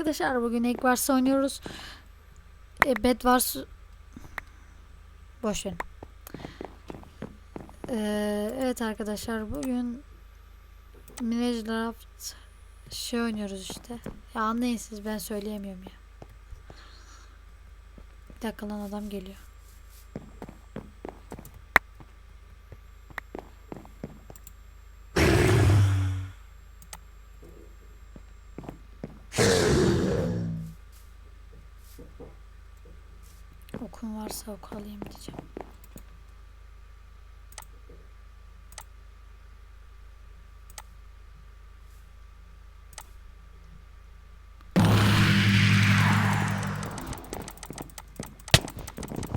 Arkadaşlar bugün Egg Wars oynuyoruz. E, Bed Wars boş verin. Ee, evet arkadaşlar bugün Mirage şey oynuyoruz işte. Ya anlayın siz ben söyleyemiyorum ya. Bir dakika lan adam geliyor. Varsa ok alayım diyeceğim.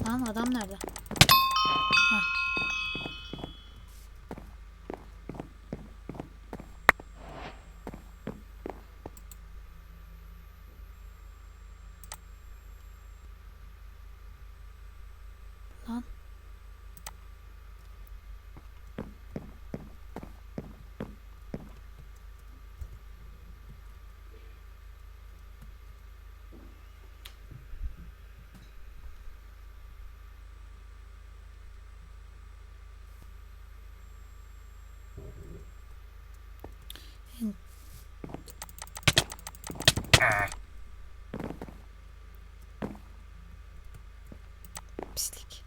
Lan adam nerede? Hah. Lan. Pislik.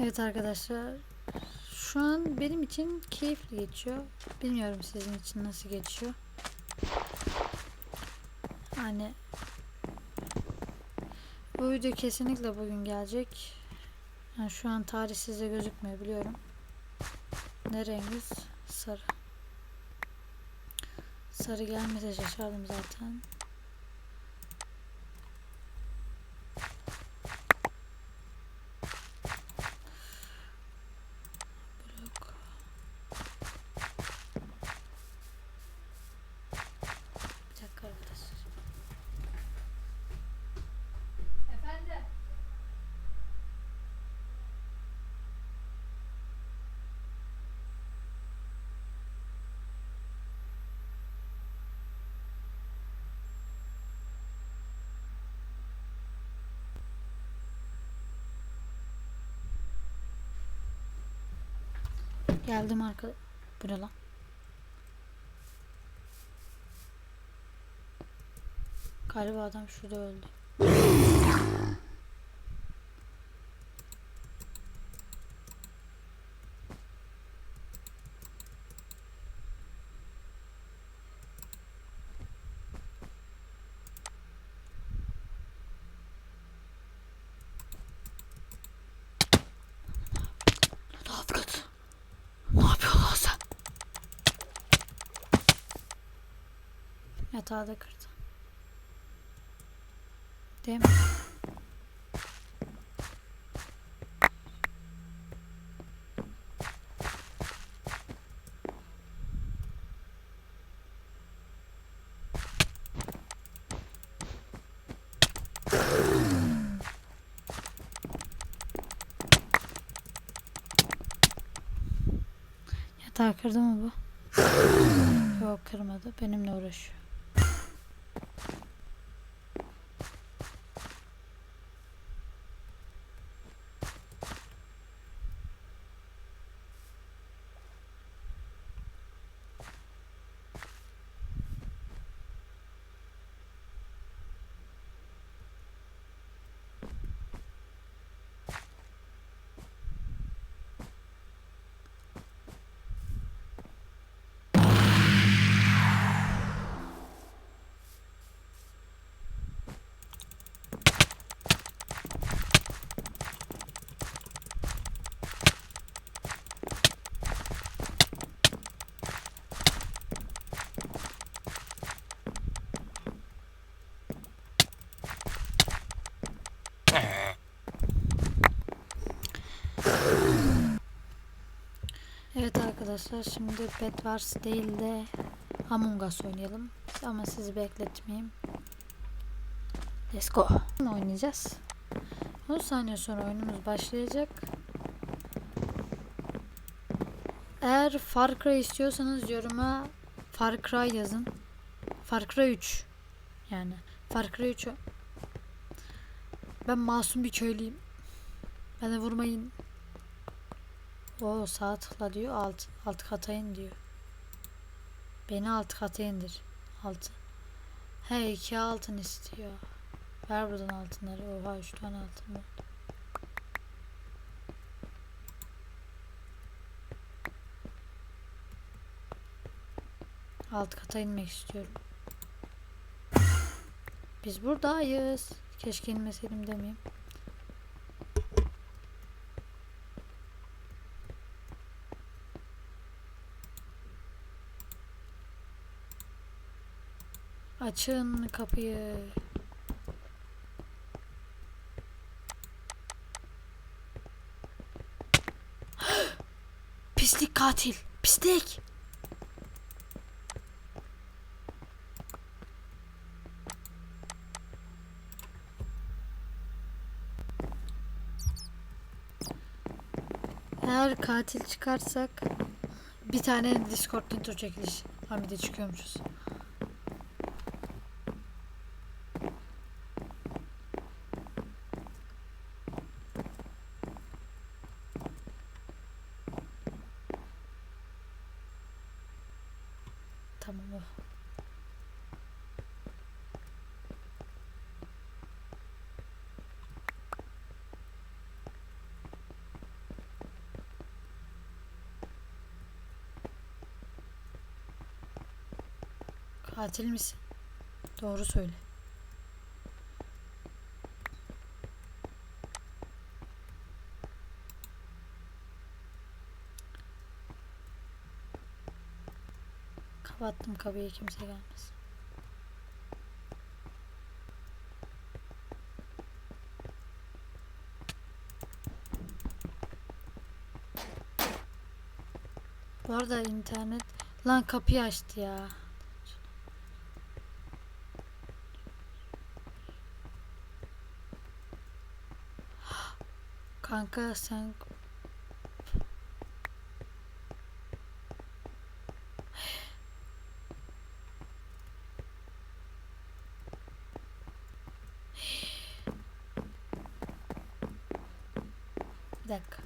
Evet arkadaşlar. Şu an benim için keyifli geçiyor. Bilmiyorum sizin için nasıl geçiyor. Hani bu video kesinlikle bugün gelecek. Yani şu an tarih size gözükmüyor biliyorum. Ne rengiz? Sarı. Sarı gelmese şaşardım zaten. Blok. Bir dakika arkadaşlar. Efendim? Geldim arka... Bu lan? Galiba adam şurada öldü. Ne yapıyorsun? Ne yapıyorsun lan sen? Yatağı da kırdı. Değil mi? Yatağı kırdı mı bu? Yok kırmadı. Benimle uğraşıyor. Evet arkadaşlar şimdi Bed Wars değil de Among Us oynayalım. Ama sizi bekletmeyeyim. Let's go. Oynayacağız. 10 saniye sonra oyunumuz başlayacak. Eğer Far Cry istiyorsanız yoruma Far Cry yazın. Far Cry 3. Yani Far Cry 3. Ben masum bir köylüyüm. Beni vurmayın. O sağ tıkla diyor. Alt, alt kata in diyor. Beni alt kata indir. Altı. He iki altın istiyor. Ver buradan altınları. Oha üç tane altın var. Alt kata inmek istiyorum. Biz buradayız. Keşke inmeseydim demeyeyim. Açın kapıyı. Pislik katil. Pislik. Eğer katil çıkarsak bir tane Discord intro çekiliş. Hamide çıkıyormuşuz. O. Katil misin? Doğru söyle. Kapattım kapıyı kimse gelmez. Bu arada internet lan kapıyı açtı ya. Kanka sen Bir dakika.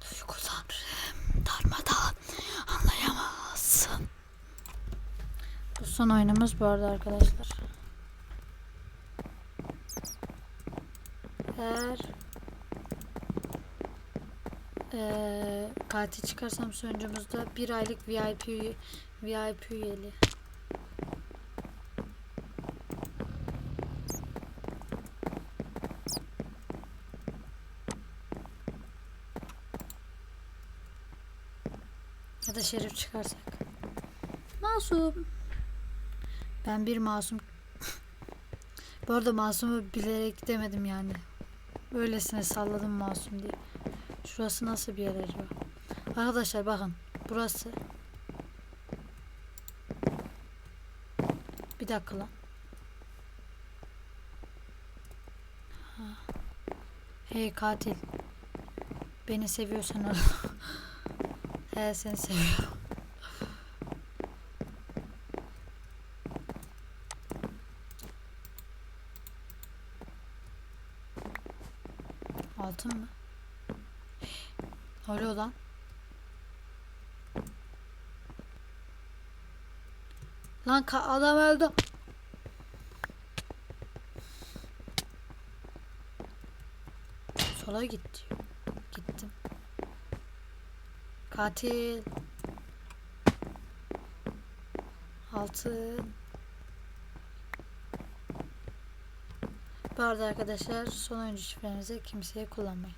Duygularım darmadan anlayamazsın. Bu son oyunumuz bu arada arkadaşlar. Eğer eee katil çıkarsam sonucumuzda bir aylık VIP VIP üyeli. Ya da şerif çıkarsak. Masum. Ben bir masum. Bu arada masumu bilerek demedim yani. Öylesine salladım masum diye. Şurası nasıl bir yer acaba? Arkadaşlar bakın. Burası. Bir dakika lan. Hey katil. Beni seviyorsan öl. He seni seviyorum. Altın mı? Oluyor lan? Lan adam öldü. Sola git diyor. Gittim. Katil. Altın. Arada arkadaşlar son oyuncu şifrenizi kimseye kullanmayın.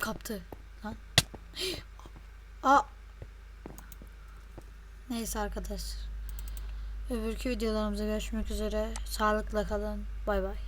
Kaptı lan? Neyse arkadaşlar. Öbürkü videolarımıza görüşmek üzere. Sağlıkla kalın. Bay bay.